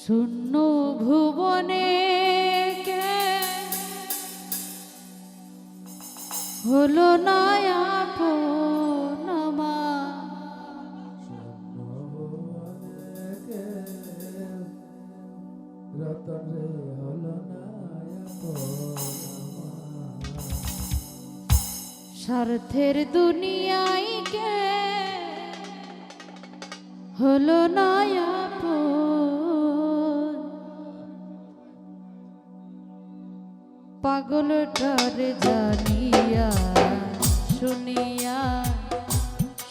শূন্য ভুবনে হলো নয়া পূর্ণমা রতন রে হলো স্বার্থের দুনিয়ায় কে? হলো নয়া পাগল ঠর জানিয়া, শুনিয়া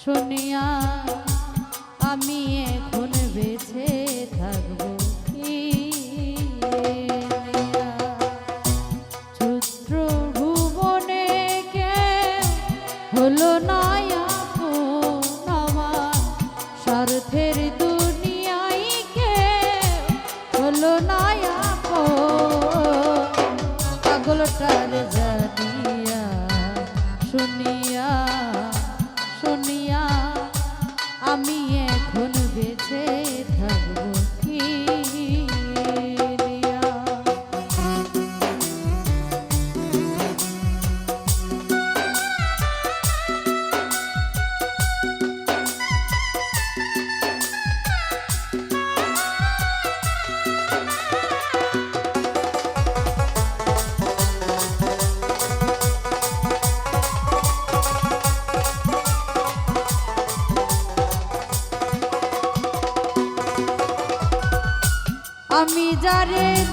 শুনিয়া আমি এখন বেছে থাকব কি ছুত্র ভুবনে কে হলো না শুনে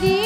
দিই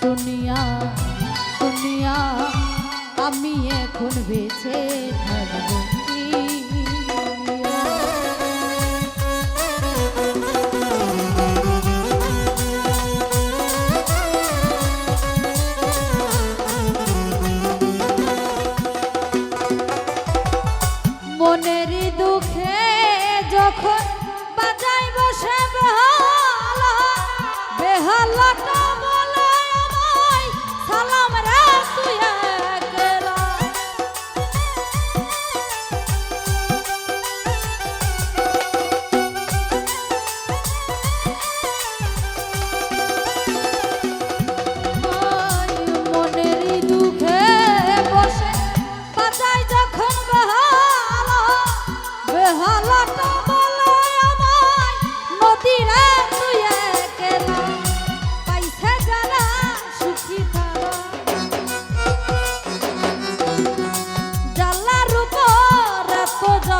শুনিয়া শুনিয়া আমি এখন বেঁচে থাকব।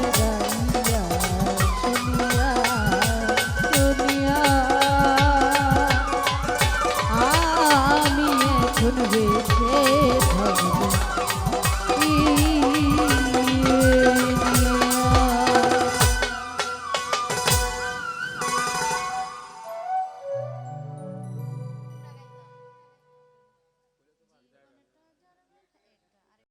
Cause I